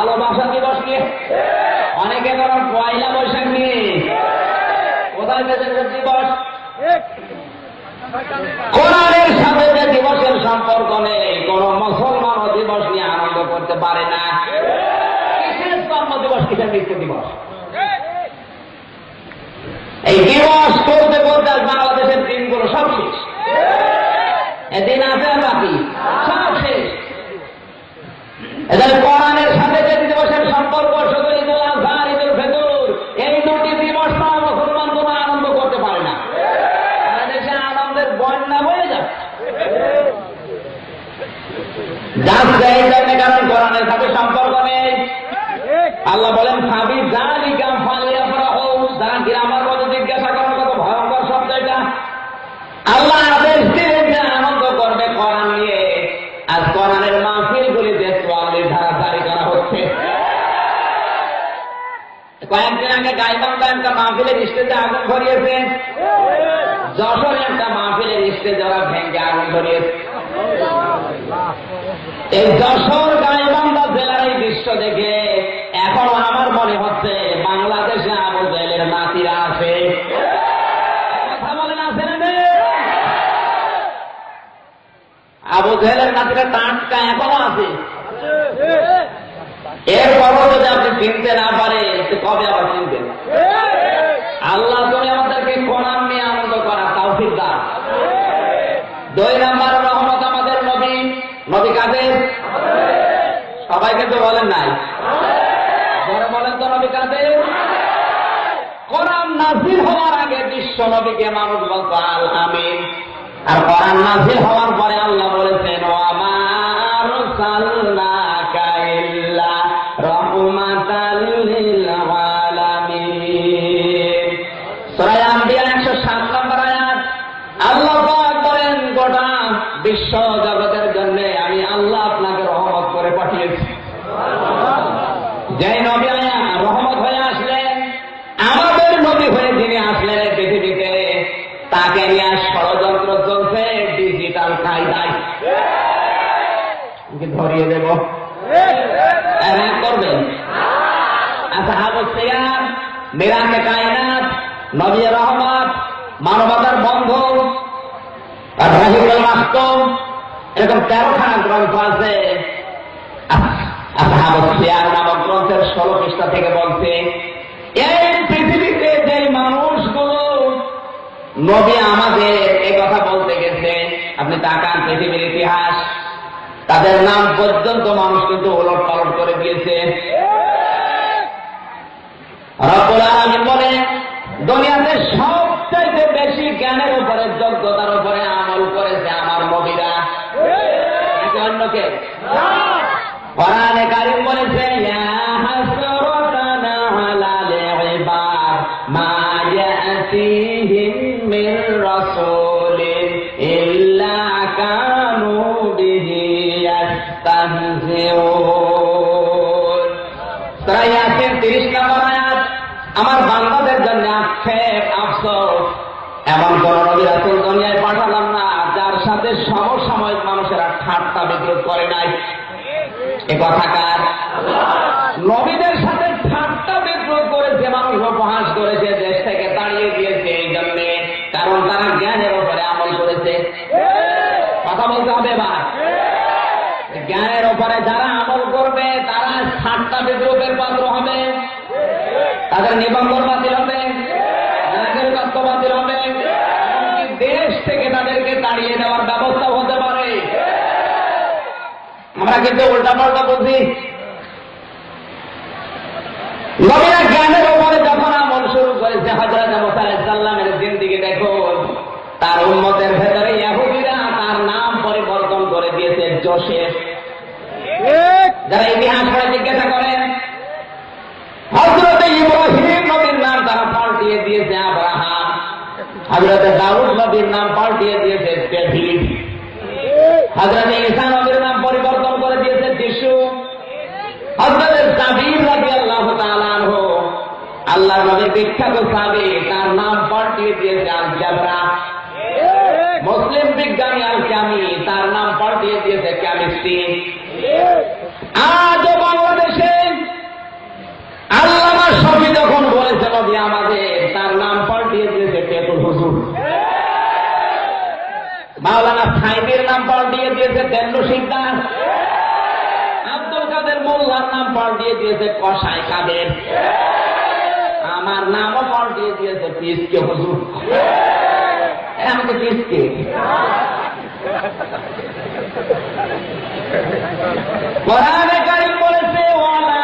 ভালোবাসা দিবস নিয়ে অনেকে ধরো পয়লা বৈশাখ নিয়ে। কোথায় সে দিবস? কোরআনের সাথে যে দিবসের সম্পর্ক নেই, কোন মুসলমানও দিবস নিয়ে আনন্দ করতে পারে না। দিবস? করতে করতে আজ বাংলাদেশের দিনগুলো সব শেষ। এদিন আছে আর বাকি, সব শেষ। এদের কোরআনের সাথে যে দিবসের সম্পর্ক শুধু ঈদুল আজহা আর ঈদুল ফিতর এই দুটি দিবস না মুসলমান কোনো আনন্দ করতে পারে না সারা দেশে আনন্দের বন্যা বয়ে যাচ্ছে যাচ্ছে এই জন্য কারণ কোরআনের সাথে সম্পর্ক নেই আল্লাহ বলেন সাবি জালিকা ফালিয়া ফরাহু যারা কি আমার মধ্যে জিজ্ঞাসা করার কত ভয়ঙ্কর শব্দ এটা। আল্লাহ আদেশ দিলেন যে আনন্দ করবে কোরআন নিয়ে। আজ কোরআনের মাহফিল গুলিতে চুয়াল্লিশ ধারা জারি করা হচ্ছে। কয়েকদিন আগে গাইবান্ধা একটা মাহফিলের স্টেজে আগুন ধরিয়েছে। যশোরে একটা মাহফিলের স্টেজে ওরা ভেঙে আগুন ধরিয়েছে। এই যশোর গাইবান্ধা জেলার এই দৃশ্য দেখে এখন আমার মনে হচ্ছে বাংলাদেশে আবু জেলের নাতিরা আছে কথা বলেন আছে না নেই? আবু নাতিরা টাটকা এখনও আছে। এরপরও যদি আপনি চিনতে না পারে তো কবে আবার চিনবেন আল্লাহ তুমি আমাদেরকে কোরআন নিয়ে আনন্দ করা তাও দান দুই নাম্বার রহমত আমাদের নবী। নবী কাদের? সবাই কিন্তু বলেন নাই। বলেন তো নবী কাদের? কোরআন নাজিল হওয়ার আগে বিশ্ব নবীকে মানুষ বলতো আল আমিন। আর কোরআন নাজিল হওয়ার পরে আল্লাহ বলেছেন ও আমার সাল্লাকা ইল্লা রাহমাতাল লিল আলামিন সূরা আম্বিয়া 107 নম্বর আয়াত, আল্লাহ পাক বলেন, গোটা বিশ্ব জগতের জন্য আমি আল্লাহ আপনাকে রহমত করে পাঠিয়েছি। যে নবী রহমত হয়ে আসলেন, আমাদের নবী হয়ে যিনি আসলেন তাকে নিয়ে ষড়যন্ত্র চলছে ডিজিটাল কায়দায়। ধরিয়ে দেব। করবেন? আচ্ছা আবু সিয়াম, মিরাকে কায়নাত, নবী রহমত, মানবতার বন্ধু, আর রাহিবুল মাস্তম এরকম তেরোখানা গ্রন্থ আছে। আসাহাবুল সিয়ার নামক গ্রন্থের ষোলো পৃষ্ঠা থেকে বলছে, এই নবী আমাদের এই কথা বলতে গেছে আপনি তাকান পৃথিবীর ইতিহাস। তাদের নাম পর্যন্ত মানুষ কিন্তু ওলট পালট করে দিয়েছে। বলে দুনিয়াতে সবচাইতে বেশি জ্ঞানের উপরে যোগ্যতার উপরে আমল করেছে আমার নবীরা। নাকি অন্য কে? কোরআনে কারিম বলেছে রাসূলিন ইল্লা কানু বিহি ইয়াস্তাহজিউন। সূরা ইয়াসিন 30 নম্বর আয়াত, আমার বান্দাদের জন্য আক্ষেপ, আফসোস। এমন কোন নবী দুনিয়ায় পাঠালাম না, যার সাথে সমসাময়িক মানুষেরা ঠাট্টা বিদ্রুপ করে নাই। এ কথাকার নবীদের সাথে ঠাট্টা দ্রব্যের পাত্র হবে। তাদের নিবন্ধন বাতিল হবে। নাগরিকত্ব বাতিল হবে। দেশ থেকে তাদেরকে তাড়িয়ে দেওয়ার ব্যবস্থা হতে পারে। আমরা কিন্তু উল্টা পাল্টা বুঝি হাজরাতে দাউদ নদীর নাম পাল্টিয়ে দিয়েছে ডেভিলিটি হাজরাতে ঈশা নদীর নাম পরিবর্তন করে দিয়েছে যিশু। হজরতের সাবির রাজি আল্লাহ তালানহ আল্লাহ নবীর বিখ্যাত সাবি, তার নাম পাল্টিয়ে দিয়েছে আল জাবরা মুসলিম বিজ্ঞানী আল ক্যামি তার নাম পাল্টিয়ে দিয়েছে ক্যামিস্ট্রি আজ বাংলাদেশে আল্লাহ সবই যখন বলেছে নাম পাল্টিয়ে দিয়েছে তেল্লু সিকদার। আব্দুল কাদের মোল্লার নাম পাল্টিয়ে দিয়েছে কসাই কাদের। আমার নামও পাল্টিয়ে দিয়েছে পিসকে হুজুর। আমাকে পিসকে। বলেছে, ওয়ালা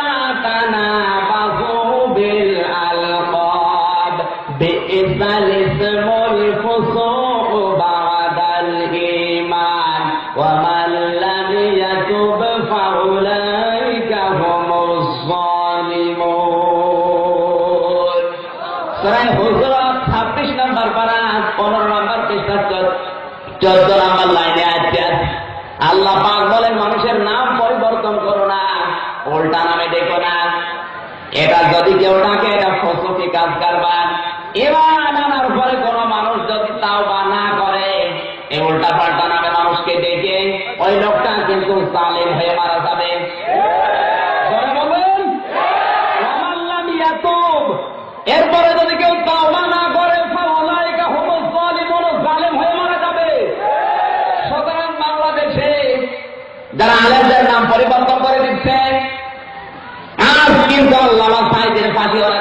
বিইসাল ইসমুল সূরা হুজুরাত 26 নম্বর পারা 15 নম্বর পৃষ্ঠা 14 নম্বর লাইনে আছে। আল্লাহ পাক বলেন, মানুষের নাম পরিবর্তন করো না, উল্টা নামে দেখো না। এটা যদি কেউ ডাকে, এটা ফসুকি কাজ কারবার। এবার আনার পরে কোন মানুষ যদি তাও বা না করে এই উল্টা পাল্টা নামে মানুষকে ডেকে ওই লোকটা কিন্তু সালেম হয়ে মারা যাবে জোরে বলুন ওয়ামাল্লাম ইয়াতুব। এরপরে যদি কেউ তাওবা না করে ফাউলাইকা হুমুজ জালিমুন জালেম হয়ে মারা যাবে সুতরাং বাংলাদেশে যারা আলেমদের নাম পরিবর্তন করে দিচ্ছে আজ কিন্তু আল্লামা সাইদের ফাঁসি ওরা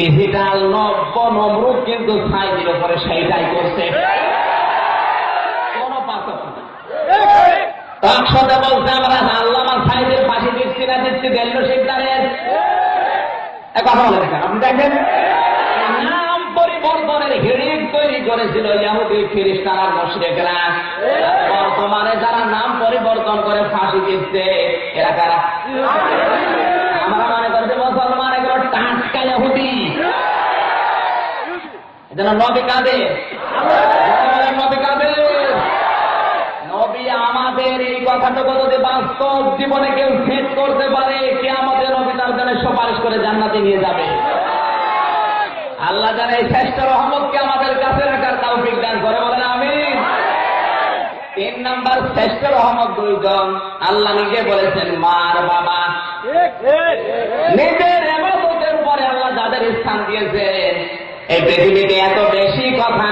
ডিজিটাল নব্য নমরুদ কিন্তু সাইজের উপরে সেইটাই করছে। কোনো। একসাথে বলছে, আমরা ফাঁসি দিচ্ছি না, দিচ্ছি এ কথা বলে দেখেন আপনি দেখেন? নাম বর্তমানে যারা নাম পরিবর্তন করে ফাঁসি দিচ্ছে, এরা কারা? আমরা মনে টাটকা ইহুদি যেন নবী কাদের নবী কাদের নবী আমাদের এই কথাটুকু যদি বাস্তব জীবনে কেউ সেট করতে পারে কে আমাদের নবী তার জন্য সুপারিশ করে জান্নাতে নিয়ে যাবে? আল্লাহ জানে এই শ্রেষ্ঠ রহমতকে আমাদের কাছে রাখার তাও বিজ্ঞান করে বলেন আমি তিন নাম্বার শ্রেষ্ঠ রহমত দুইজন। আল্লাহ নিজে বলেছেন মার বাবা। নিজের এবাদতের পরে আল্লাহ যাদের স্থান দিয়েছে এই পৃথিবীতে এত বেশি কথা